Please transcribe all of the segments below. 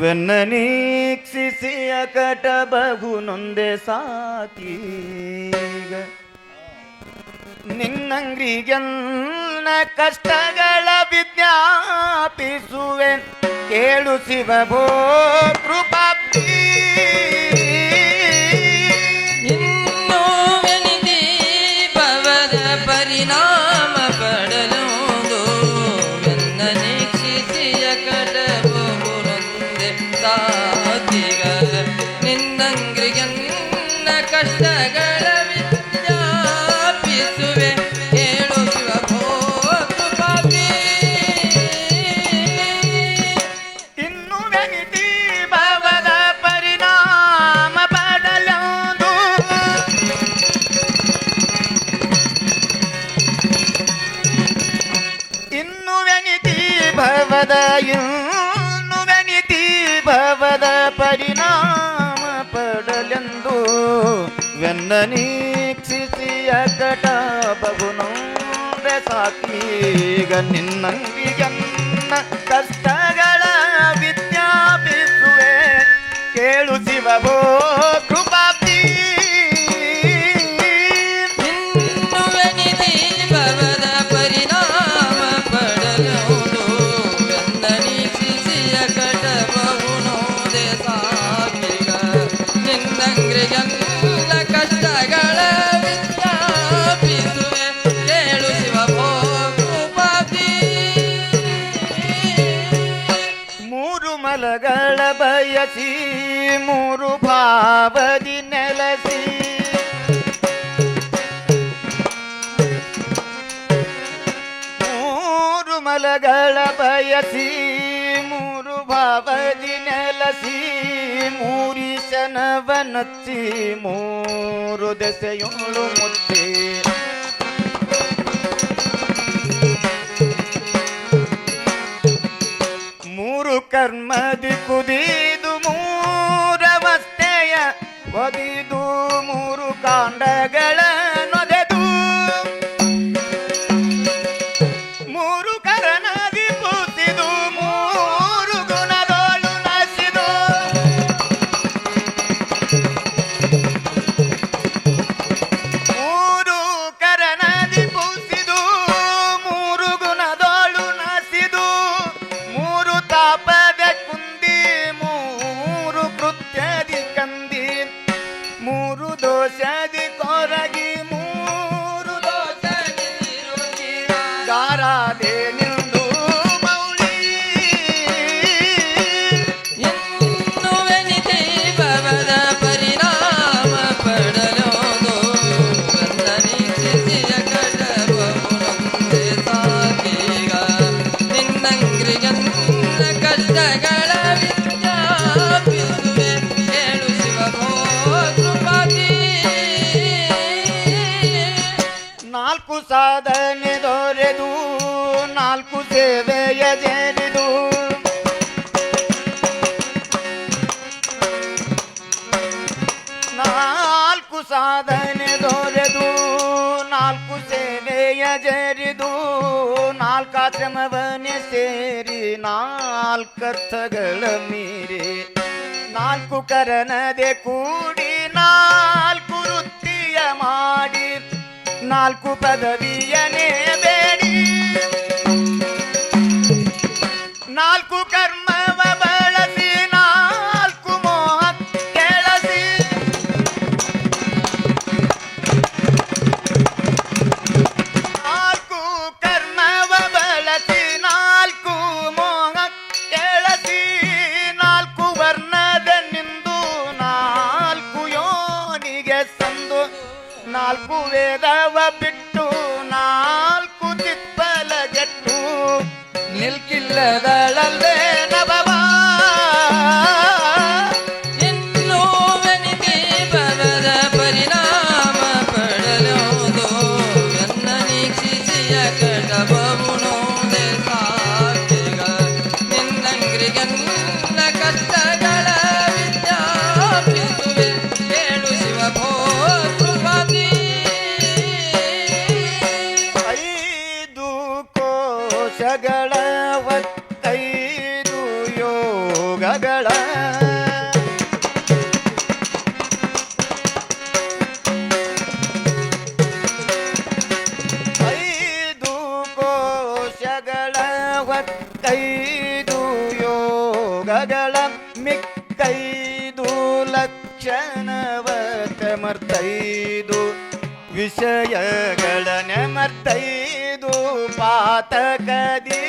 ಪರಿಣಾಮ ಪಡಲೆಂದು ವೆನ್ನನೀಕ್ಷಿಸಿ ಅಕಟ ಬಹು ನೊಂದೆ ಸಾತೀಗ ನಿನ್ನಂಗ್ರಿಗೆಲ್ಲ ಕಷ್ಟಗಳ ವಿಜ್ಞಾಪಿಸುವೆ. ಕೇಳು ಶಿವಭೋ ಕೃಪಾಪ್ತಿ ವೆನ್ನನೀಕ್ಷಿಸಿಯ ಕಟ ಬಹುನೊಂದೆ ಸಾಕೀಗ ನಿನ್ನಂಗಿಗನ್ನ ಕಷ್ಟಗಳ ವಿಜ್ಞಾಪಿಸುವೆ ಕೇಳು ಶಿವಭೋ ಬಯಸಿ ಮೂರು ಭಾವದಿ ನೆಲಸಿ. ಮೂರು ಮಲಗಳ ಬಯಸಿ, ಮೂರು ಭಾವದಿ ನೆಲಸಿ. ಶನವನತ್ತಿ ಮೂರು ದೆಸೆಯೋಳು ಮುತ್ತಿ ಮೂರು ಕರ್ಮದಿ ಕುದಿದು ನಾಲ್ಕು ಸಾಧನೆ ದೊರೆದು, ನಾಲ್ಕು ಸೇವೆಯ ಜರಿದು. ನಾಲ್ಕು ಸಾಧನೆ ದೊರೆದು, ನಾಲ್ಕು ಸೇವೆಯ ಜರಿದು. ನಾಲ್ಕಾಶ್ರಮವನ್ನೇ ಸೇರಿ ನಾಲ್ಕರ್ಥಗಳ ಮೀರಿ. ನಾಲ್ಕು ಕರನದೆ ಕೂಡಿ, ನಾಲ್ಕು ವೃತ್ತಿಯ ಮಾಡಿ. ನಾಲ್ಕು ಪದವಿಯನೇ ಬೇಡಿ. ನಾಲ್ಕು ಕರ್ಮವ ದೋಷಗಳ ಒತ್ತೈದು ಯೋಗಗಳ. ಯೋಗಗಳ. ಲಕ್ಷಣವ ಮರ್ತೈದು ವಿಷಯಗಳನೆ ಮರ್ತೈದು. ಪಾತಕದಿ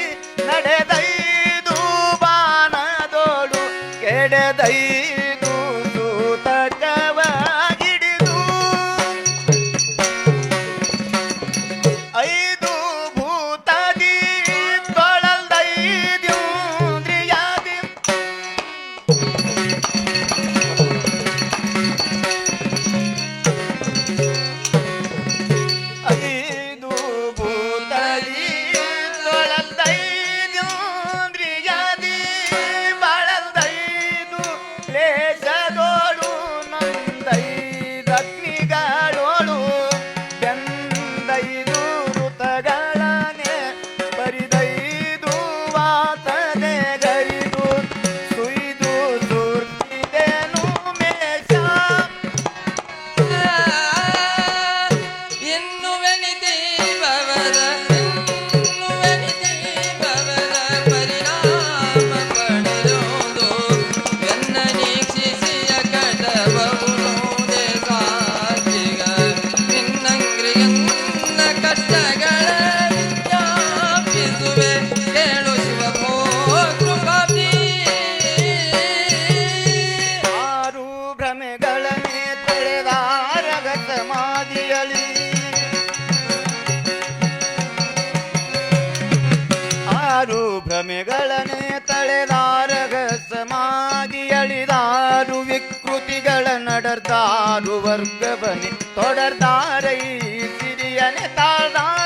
ನಡೆದೈದು ಬಾನದೋಳು ಕೆಡೆದೈ thank you ಸಮಾಧಿಯಲಿ ಆರು ಭ್ರಮೆಗಳನೆ ತಳೆದಾರಗ ಸಮಾಧಿಯಳಿದಾರು ವಿಕೃತಿಗಳ நடந்தாரு வர்க்கவனி தொடர்ந்தாரை சிறியனை தாழ்ந்தான்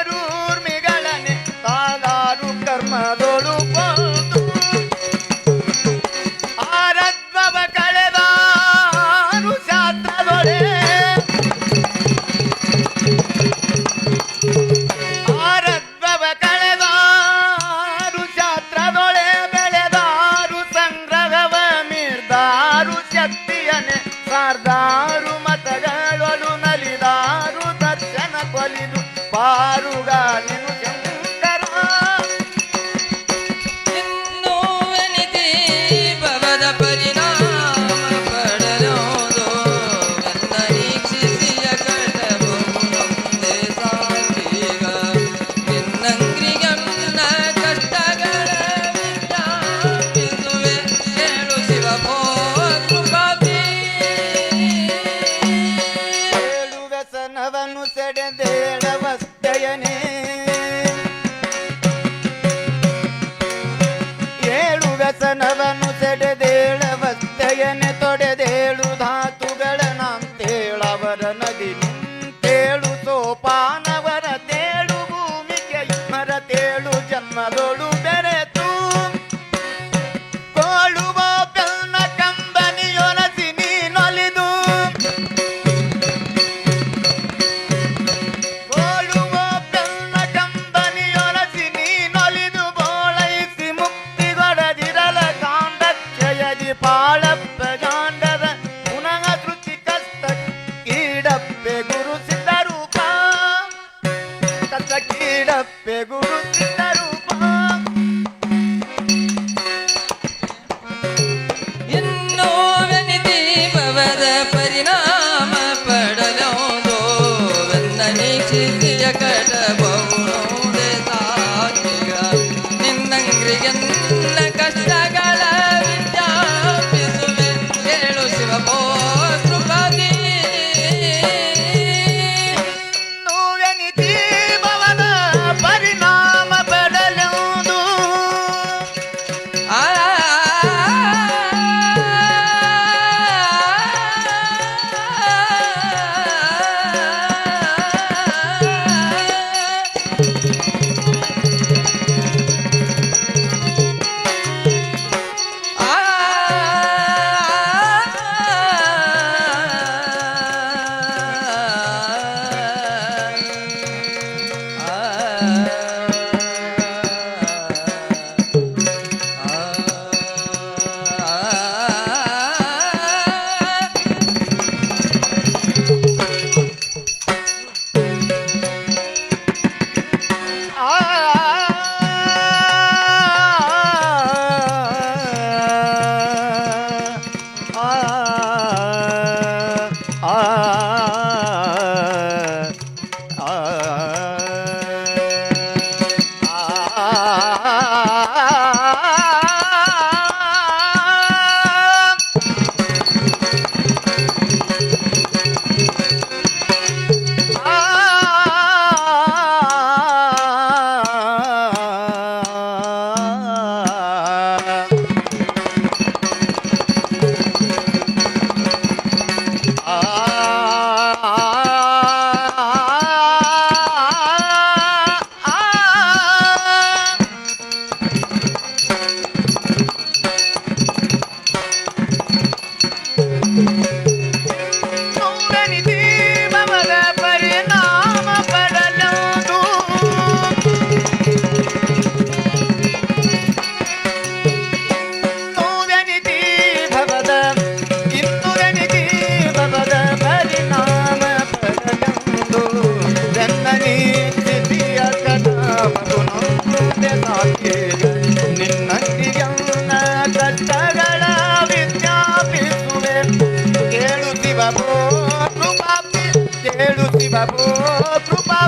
বাবু কৃপা